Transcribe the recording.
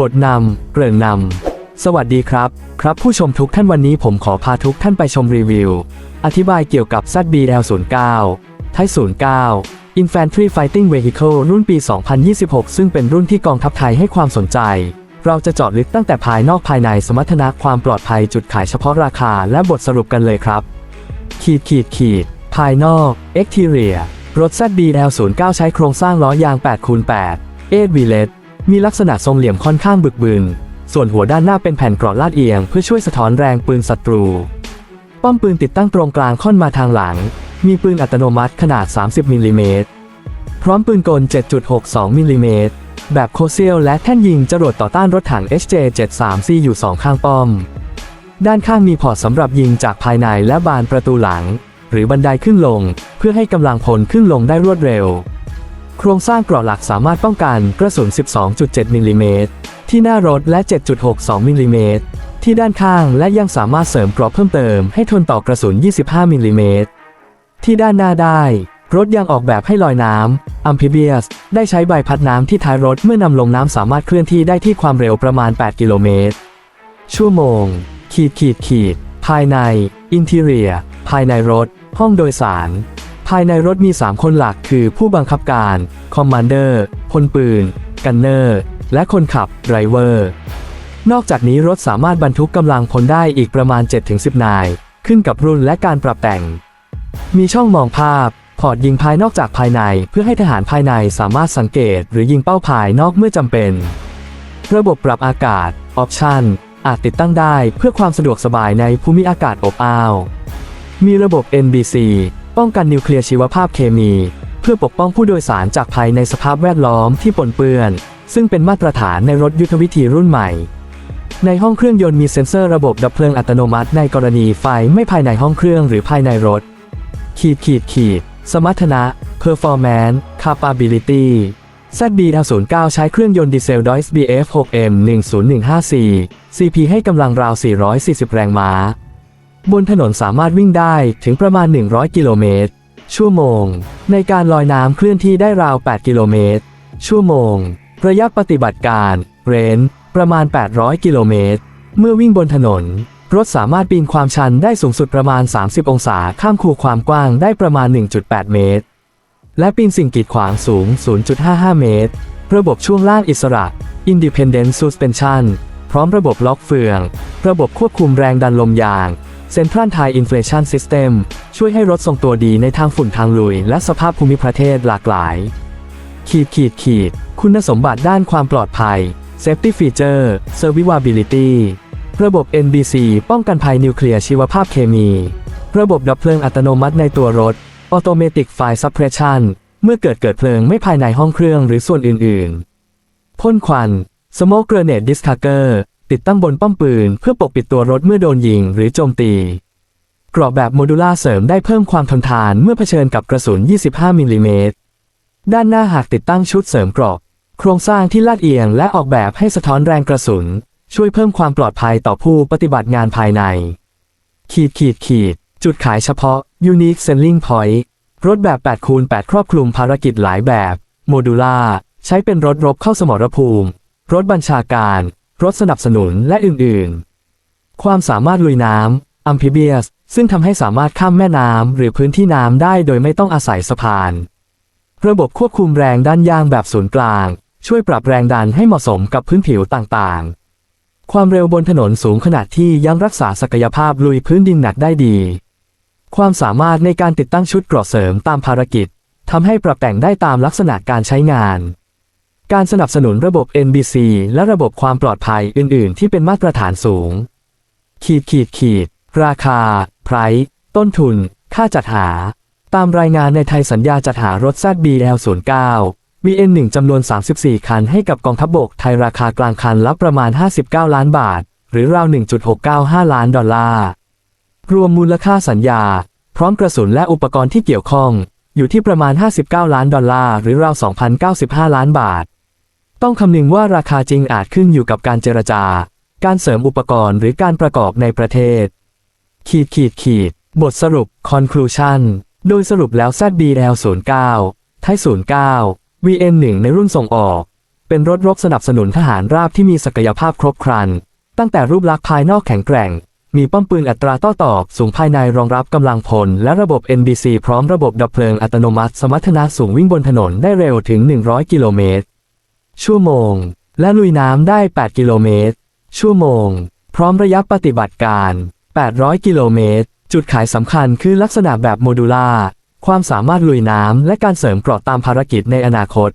บทนำเกริ่นนำ สวัสดีครับ ครับผู้ชมทุกท่านวันนี้ผมขอพาทุกท่านไปชมรีวิว อธิบายเกี่ยวกับ ZBL09 ไทย09 Infantry Fighting Vehicle รุ่นปี 2026 ซึ่งเป็นรุ่นที่กองทัพไทยให้ความสนใจ เราจะเจาะลึกตั้งแต่ภายนอกภายในสมรรถนะความปลอดภัยจุดขายเฉพาะราคาและบทสรุปกันเลยครับ ขีดขีดขีด ภายนอก Exterior รถ ZBL09 ใช้โครงสร้างล้อยาง8คูณ8 8วีเลต มีลักษณะทรงเหลี่ยมค่อนข้างบึกบึน ส่วนหัวด้านหน้าเป็นแผ่นกรอดลาดเอียงเพื่อช่วยสะท้อนแรงปืนศัตรู ป้อมปืนติดตั้งตรงกลางค่อนมาทางหลัง มีปืนอัตโนมัติขนาด 30มิลลิเมตรพร้อมปืนกล 7.62มิลลิเมตรแบบโคเซียลและแท่นยิงจรวดต่อต้านรถถัง HJ73C อยู่สองข้างป้อม ด้านข้างมีพอร์ตสำหรับยิงจากภายในและบานประตูหลัง หรือบันไดขึ้นลง เพื่อให้กำลังพลขึ้นลงได้รวดเร็ว โครงสร้างเกราะหลักสามารถป้องกันกระสุน 12.7 มิลลิเมตรที่หน้ารถและ 7.62 มิลลิเมตรที่ด้านข้างและยังสามารถเสริมเกราะเพิ่มเติมให้ทนต่อกระสุน 25 มิลลิเมตรที่ด้านหน้าได้ รถยังออกแบบให้ลอยน้ำ Amphibious ได้ใช้ใบพัดน้ำที่ท้ายรถเมื่อนำลงน้ำสามารถเคลื่อนที่ได้ที่ความเร็วประมาณ 8 กิโลเมตร ชั่วโมง ขีดขีดขีด ภายใน Interior ภายในรถ ห้องโดยสาร ภายในรถมี 3 คนหลักคือผู้บังคับการ คอมมานเดอร์ พลปืน กันเนอร์ และคนขับไดรเวอร์ นอกจากนี้รถสามารถบรรทุกกำลังพลได้อีกประมาณ 7-10 นาย ขึ้นกับรุ่นและการปรับแต่ง มีช่องมองภาพ พอร์ตยิงภายนอกจากภายในเพื่อให้ทหารภายในสามารถสังเกต หรือยิงเป้าภายนอกเมื่อจำเป็น ระบบปรับอากาศ ออปชันอาจติดตั้งได้เพื่อความสะดวกสบายในภูมิอากาศอบอ้าว มีระบบ NBC ป้องกันนิวเคลียร์ชีวภาพเคมี เพื่อปกป้องผู้โดยสารจากภัยในสภาพแวดล้อมที่ปนเปื้อน ซึ่งเป็นมาตรฐานในรถยุทธวิธีรุ่นใหม่ ในห้องเครื่องยนต์มีเซ็นเซอร์ระบบดับเพลิงอัตโนมัติ ในกรณีไฟไม่ภายในห้องเครื่องหรือภายในรถ ขีดขีดขีด สมรรถนะ performance capability ZB09 ใช้เครื่องยนต์ดีเซล Deutz BF6M 10154 CP ให้กำลังราว 440 แรงม้า บนถนนสามารถวิ่งได้ถึงประมาณ 100 กิโลเมตร ชั่วโมง ในการลอยน้ำเคลื่อนที่ได้ราว 8 กิโลเมตร ชั่วโมง ระยะปฏิบัติการ เรน ประมาณ 800 กิโลเมตร เมื่อวิ่งบนถนน รถสามารถปีนความชันได้สูงสุดประมาณ 30 องศาข้ามคูความกว้างได้ประมาณ 1.8 เมตร และปีนสิ่งกีดขวางสูง 0.55 เมตร ระบบช่วงล่างอิสระ Independent Suspension พร้อมระบบล็อกเฟือง ระบบควบคุมแรงดันลมยาง Central Thai Inflation System ช่วยให้รถทรงตัวดีในทางฝุ่นทางลุย และสภาพภูมิประเทศหลากหลาย ขีดขีดขีด คุณสมบัติด้านความปลอดภัย Safety Feature Survivability ระบบ NBC ป้องกันภัยนิวเคลียร์ชีวภาพเคมี ระบบดับเพลิงอัตโนมัติในตัวรถ Automatic Fire Suppression เมื่อเกิดเกิดเพลิงไม่ภายในห้องเครื่องหรือส่วนอื่น ๆ พ่นควัน Smoke Grenade Discharger ติดตั้งบนป้อมปืน เพื่อปกปิดตัวรถเมื่อโดนยิงหรือโจมตี กรอบแบบโมดูล่าเสริมได้เพิ่มความทนทานเมื่อเผชิญกับกระสุน 25มิลลิเมตรด้านหน้าหากติดตั้งชุดเสริมกราะโครงสร้างที่ลาดเอียงและออกแบบให้สะท้อนแรงกระสุน ช่วยเพิ่มความปลอดภัยต่อผู้ปฏิบัติงานภายใน ขีดขีดขีด จุดขายเฉพาะ Unique Selling Point รถแบบ 8 คูณ 8 ครอบคลุมภารกิจหลายแบบ โมดูล่า ใช้เป็นรถรบเข้าสมรภูมิ รถบัญชาการ รถสนับสนุนและอื่นๆ ความสามารถลุยน้ำ Amphibious ซึ่งทำให้สามารถข้ามแม่น้ำหรือพื้นที่น้ำได้โดยไม่ต้องอาศัยสะพาน ระบบควบคุมแรงด้านยางแบบศูนย์กลาง ช่วยปรับแรงดันให้เหมาะสมกับพื้นผิวต่างๆ ความเร็วบนถนนสูงขนาดที่ยังรักษาศักยภาพลุยพื้นดินหนักได้ดี ความสามารถในการติดตั้งชุดเกราะเสริมตามภารกิจทำให้ปรับแต่งได้ตามลักษณะการใช้งาน การสนับสนุนระบบ NBC และระบบความปลอดภัยอื่น ๆ ที่เป็นมาตรฐานสูง ขีดขีดขีด ราคา ไพรต้นทุน ค่าจัดหา ตามรายงานในไทยสัญญาจัดหารถ ZBL09 VN1 จำนวน 34 คันให้กับกองทัพบบกไทยราคากลางคันละประมาณ 59 ล้านบาท หรือราว 1.695 ล้านดอลลาร์ รวมมูลค่าสัญญา พร้อมกระสุนและอุปกรณ์ที่เกี่ยวข้อง อยู่ที่ประมาณ 59 ล้านดอลลาร์ หรือราว 2,095 ล้านบาท ต้องคำนึงว่าราคาจริงอาจขึ้นอยู่กับการเจรจา การเสริมอุปกรณ์หรือการประกอบในประเทศ ขีดขีดขีด บทสรุป conclusion โดยสรุปแล้ว ZBL09 ไทย09 VN1 ในรุ่นส่งออก เป็นรถรบสนับสนุนทหารราบที่มีศักยภาพครบครัน ตั้งแต่รูปลักษณ์ภายนอกแข็งแกร่ง มีป้อมปืนอัตราโต้ตอบ สูงภายในรองรับกำลังพล และระบบ NBC พร้อมระบบดับเพลิงอัตโนมัติ สมรรถนะสูงวิ่งบนถนนได้เร็วถึง 100 กิโลเมตร ชั่วโมง และลุยน้ำได้ 8 กิโลเมตร ชั่วโมง พร้อมระยะปฏิบัติการ 800 กิโลเมตร จุดขายสำคัญคือลักษณะแบบโมดูล่า ความสามารถลุยน้ำและการเสริมเกราะตามภารกิจในอนาคต